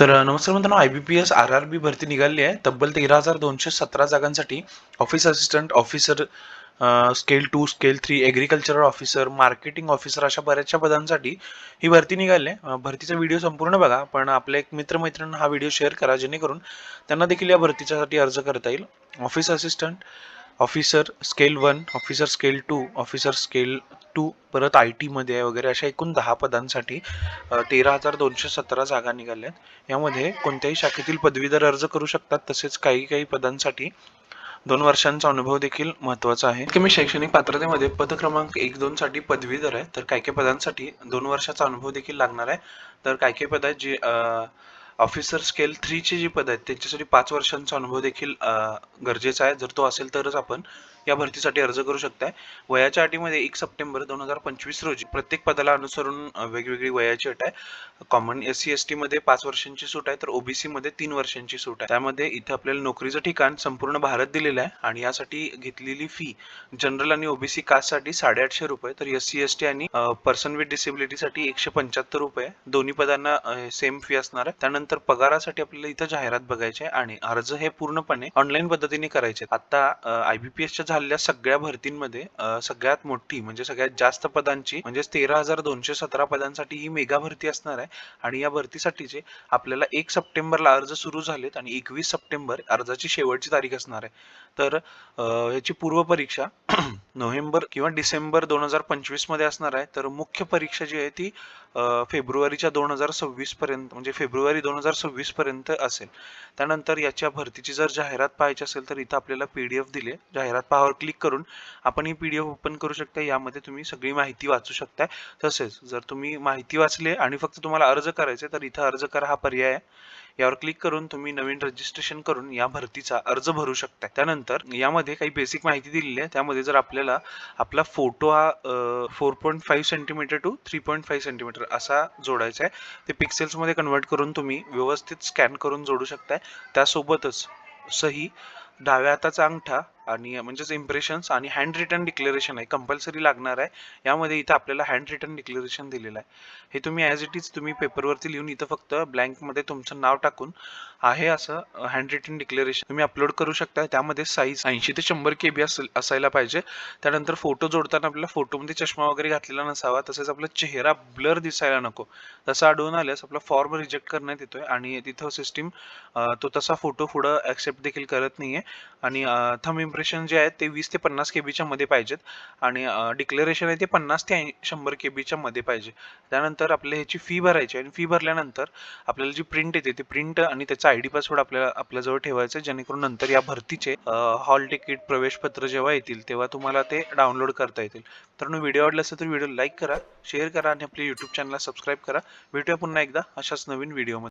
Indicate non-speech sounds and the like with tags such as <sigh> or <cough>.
तर नमस्कार मित्रांनो I B P S R R B भरती निघाली आहे. तब्बल तेरा हजार दोनशे सतरा जागांसाठी office assistant officer scale two scale three agricultural officer marketing officer अशा बऱ्याचशा पदांसाठी ही भरती निघाली आहे. भरतीचा व्हिडिओ संपूर्ण बघा पण आपल्या एक मित्रमैत्रिणींना हा व्हिडिओ शेअर करा जेणेकरून त्यांना देखील या भरतीच्यासाठी अर्ज करता येईल. Office assistant officer scale one officer scale two officer scale two परत आय टीमध्ये आहे वगैरे अशा एकूण दहा पदांसाठी तेरा हजार दोनशे सतरा जागा निघाल्या आहेत यामध्ये कोणत्याही शाखेतील पदवीधर अर्ज करू शकतात तसेच काही काही पदांसाठी दोन वर्षांचा अनुभव देखील महत्त्वाचा आहे. की मी शैक्षणिक पात्रतेमध्ये पद क्रमांक एक दोन साठी पदवीधर आहे तर काही काही पदांसाठी दोन वर्षाचा अनुभव देखील लागणार आहे. तर काही काही पद आहेत जे ऑफिसर स्केल थ्रीचे जी पद आहेत त्यांच्यासाठी पाच वर्षांचा अनुभव देखील गरजेचा आहे. जर तो असेल तरच आपण या भरतीसाठी अर्ज करू शकताय. वयाच्या अटीमध्ये एक सप्टेंबर दोन हजार पंचवीस रोजी प्रत्येक पदाला अनुसरून वेगवेगळी वयाची अट आहे. Common S C S T मध्ये पाच वर्षांची सूट आहे तर ओबीसी मध्ये तीन वर्षांची सूट आहे. त्यामध्ये इथे आपल्याला नोकरीचं ठिकाण संपूर्ण भारत दिलेलं आहे आणि यासाठी घेतलेली फी जनरल आणि ओबीसी कास्टसाठी साडेआठशे रुपये तर एस सी एस टी आणि पर्सन विथ डिसेबिलिटीसाठी एकशे पंच्याहत्तर रुपये दोन्ही पदांना सेम फी असणार आहे. त्यानंतर पगारासाठी आपल्याला इथं जाहिरात बघायची आहे आणि अर्ज हे पूर्णपणे ऑनलाईन पद्धतीने करायचे आहेत. आता आयबीपीएसच्या झालेल्या सगळ्या भरतींमध्ये सगळ्यात मोठी म्हणजे सगळ्यात जास्त पदांची म्हणजे तेरा हजार दोनशे सतरा पदांसाठी ही मेगा भरती असणार आहे. आणि या भरतीसाठीचे आपल्याला एक सप्टेंबरला अर्ज सुरू झालेत आणि एकवीस सप्टेंबर अर्जाची शेवटची तारीख असणार आहे. तर याची पूर्व परीक्षा <clears throat> नोव्हेंबर किंवा डिसेंबर दोन हजार पंचवीसमध्ये असणार आहे. तर मुख्य परीक्षा जी आहे ती फेब्रुवारीच्या दोन हजार सव्वीस पर्यंत म्हणजे फेब्रुवारी दोन हजार सव्वीस पर्यंत असेल. त्यानंतर याच्या भरतीची जर जाहिरात पाहायची असेल तर इथं आपल्याला पीडीएफ दिली. जाहिरात जाहिरात पहावर क्लिक करून आपण ही पी डी एफ ओपन करू शकता. यामध्ये तुम्ही सगळी माहिती वाचू शकता तसेच जर तुम्ही माहिती वाचले आणि फक्त तुम्हाला अर्ज करायचे तर इथं अर्ज करा हा पर्याय आहे. यावर क्लिक करून तुम्ही नवीन रजिस्ट्रेशन करून या भरतीचा अर्ज भरू शकता त्यानंतर यामध्ये काही बेसिक माहिती दिलेली आहे. त्यामध्ये जर आपल्याला आपला फोटो हा four point five centimetre two three point five centimetre असा जोडायचा आहे. ते पिक्सेल्समध्ये कन्वर्ट करून तुम्ही व्यवस्थित स्कॅन करून जोडू शकताय. त्यासोबतच सही डाव्या हाताचा अंगठा आणि म्हणजेच इम्प्रेशन्स आणि हँड रिटर्न डिक्लेरेशन आहे कंपल्सरी लागणार आहे यामध्ये इथं आपल्याला हँड रिटर्न डिक्लेरेशन दिलेलं आहे. हे तुम्ही ॲज इट इज तुम्ही पेपरवरती लिहून इथं फक्त ब्लँकमध्ये तुमचं नाव टाकून आहे असं हँड रिटन डिक्लेरेशन तुम्ही अपलोड करू शकता. त्यामध्ये साईज ऐंशी ते शंभर के बी असायला पाहिजे. त्यानंतर फोटो जोडताना आपल्याला फोटोमध्ये चष्मा वगैरे घातलेला नसावा तसेच आपला चेहरा ब्लर दिसायला नको. तसं आढळून आल्यास आपला फॉर्म रिजेक्ट करण्यात येतोय आणि तिथं सिस्टीम तो तसा फोटो पुढं ॲक्सेप्ट देखील करत नाहीये. आणि थम कॉम्प्रेशन जे आहेत ते वीस ते पन्नास के बीच्या मध्ये पाहिजेत. आणि डिक्लेरेशन आहे ते पन्नास ते शंभर के बीच्या मध्ये पाहिजे. त्यानंतर आपल्याला ह्याची फी भरायची आहे. आणि फी भरल्यानंतर आपल्याला जी प्रिंट येते ती प्रिंट आणि त्याचा आयडी पासवर्ड आपल्याला आपल्याजवळ ठेवायचं आहे, जेणेकरून नंतर या भरतीचे हॉल तिकीट प्रवेशपत्र जेव्हा येतील तेव्हा तुम्हाला ते डाउनलोड करता येतील. तर व्हिडिओ आवडला असेल तर व्हिडिओ लाईक करा शेअर करा आणि आपल्या यूट्यूब चॅनलला सबस्क्राईब करा. भेटूया पुन्हा एकदा अशाच नवीन व्हिडिओमध्ये